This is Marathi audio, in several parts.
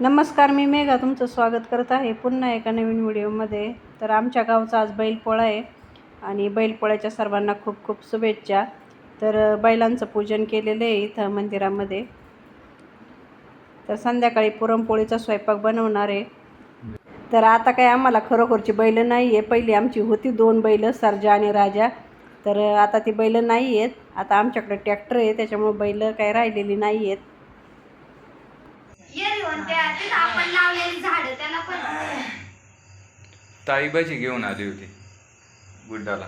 नमस्कार मी मेघा तुमचं स्वागत करत आहे पुन्हा एका नवीन व्हिडिओमध्ये. तर आमच्या गावचा आज बैलपोळा आहे आणि बैलपोळ्याच्या सर्वांना खूप खूप शुभेच्छा. तर बैलांचं पूजन केलेलं आहे इथं मंदिरामध्ये. तर संध्याकाळी पुरणपोळीचा स्वयंपाक बनवणार आहे. तर आता काय आम्हाला खरोखरची बैलं नाही आहे पहिली आमची होती दोन बैलं सर्जा आणि राजा. तर आता ती बैलं नाही आहेत आता आमच्याकडे ट्रॅक्टर आहे त्याच्यामुळे बैलं काय राहिलेली नाही आहेत येरी म्हणते तिथं आपण लावलेली झाड त्याला पण. ताईबाची घेऊन आली होती गुड्डाला.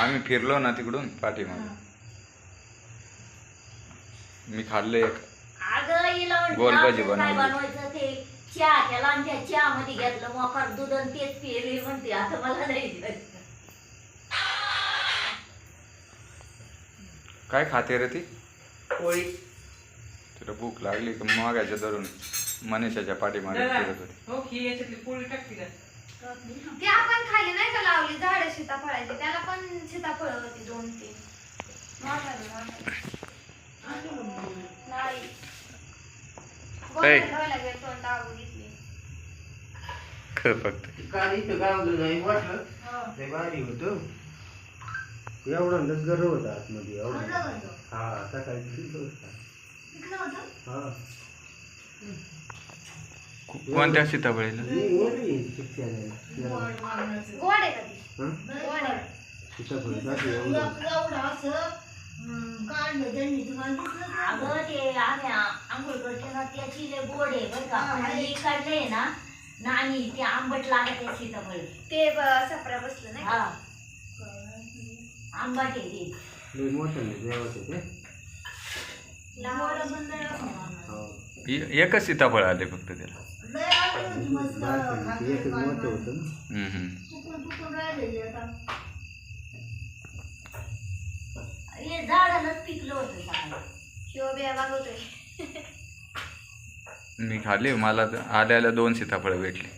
आम्ही फिरलो ना तिकडून पाठीमागे. मी खाल्लं एक. अगं हिला म्हटलं गोलभाजी आपल्याला काय बनवली. बनवायचं ते. चहा केला आणि त्या चहा मध्ये घेतलं मोकार दूध आणि तेच पिली म्हणते. आता मला नाही द्यायचं. काय खाते रे ती? पोळी. तिला भूक लागली का मागायच्या धरून मनीषाच्या पाठीमागे फिरत होती. हो की याच्यातली पोळी टाकली का ती आपण खाली नाही का लावली? झाड सीताफळाची. त्याला पण सीताफळ होती दोन तीन. नाही. गेलो घेतली. ख फक्त. काल इथं गावलं नाही वाटलं. ते भारी होतं. एवढं गरम होतं. आतमध्ये एवढं हा सकाळी होता. हा. कोणत्या आहे हं? आहे. अगं ते आम्ही आंघोळ करते ना त्याची लय गोड आहे बरं का. आणि काढले ना नाणी ते आंबट लागत आहे सीताफळ. ते सफरा बसलं नाही हा. आंबट आहे ते. मोठं नाही एकच सीताफळ आले फक्त त्याला. मी खाल्ली मला आल्या आल्या दोन सीताफळ भेटली.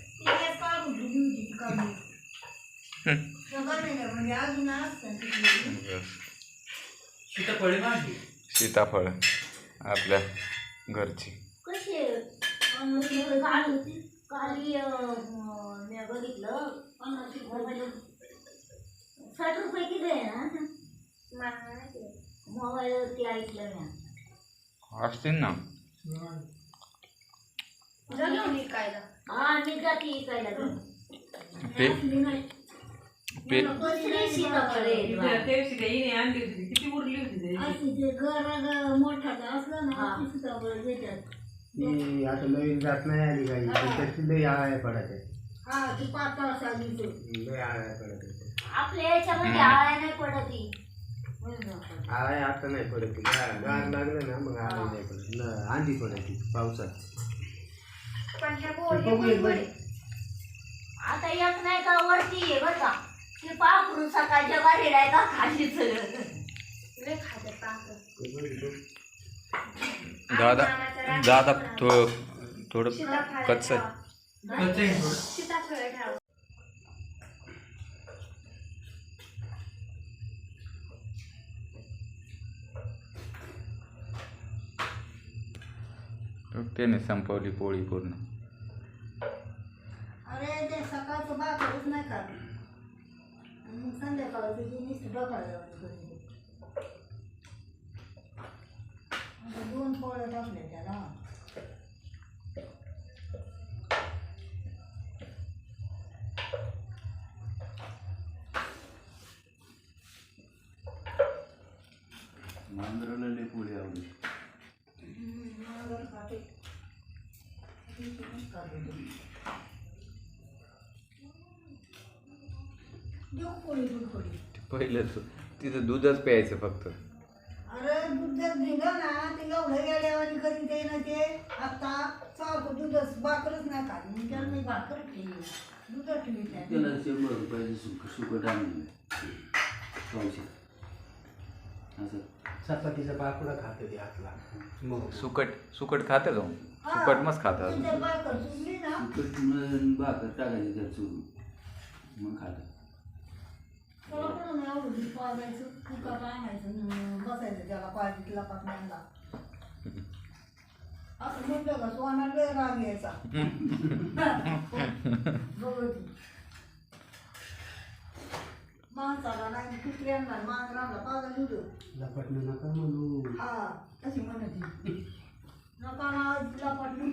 सीताफळ. आपल्या घरची. कशी काल काली मी बघितलं. पन्नास मोबाईल साठ रुपये किलो आहे ना. मोबाईलवरती ऐकलं मी असतील ना. कायदा हा मी जाते घेऊन. पे. किती उरली होती ती आता नवीन जात नाही आली काही त्याची लई आळ्या पडायच्या लई आळ्या पडायच्या आपल्या याच्यामध्ये आळ्या नाही पडत ही. आळ्या आता नाही पडत गार लागलं ना मग आळ्या नाही पडत न आंधी पडायची पावसात पण ते हे. आता एक नाही का वरती आहे बरं का ते सकाळच्या बाहेर आहे का लय पाखरं. दादा दादा थो थोडं कच्चं आहे. सीताफळ ठेवा. त्याने संपवली पोळी पूर्ण अरे ते सकाळचं भाकरच नाही खात आणि संध्याकाळचं ते नुसतं डोकायला दोन पोळ्या टाकल्या त्याला मांजराला लई पोळी आवडली मांजर खाते पोळी दूध पोळी तिथं दूधच प्यायचं फक्त. अरे दूध जर निघा ना ते एवढं गेल्यावानी करीन ते ना ते आता सारखं दूधच भाकरच नाही खात. मी त्याला मी भाकर ठेवी दूध ठेवी त्या त्याला शंभर रुपयाचं सुक सुकट आणलं पावसात असं. चपातीचा पापडा खातं ते हातला मग सुकट सुकट खातं जाऊन सुकट मस्त खातं भाकर ना. सुकट मग भाकर टाकायची त्यात चुरून मग खातं. त्याला पण नाही आवडली पाजायचं फुकट आणायचं न बसायचं त्याला पाहिजे लपात नाही असं म्हटलं का सोना लय राग यायचा बघती माणसाला नाही कुत्र्यांना मांजरांना पागल होतं लपटणं नका म्हणू हा तशी म्हणत नका ना लपटून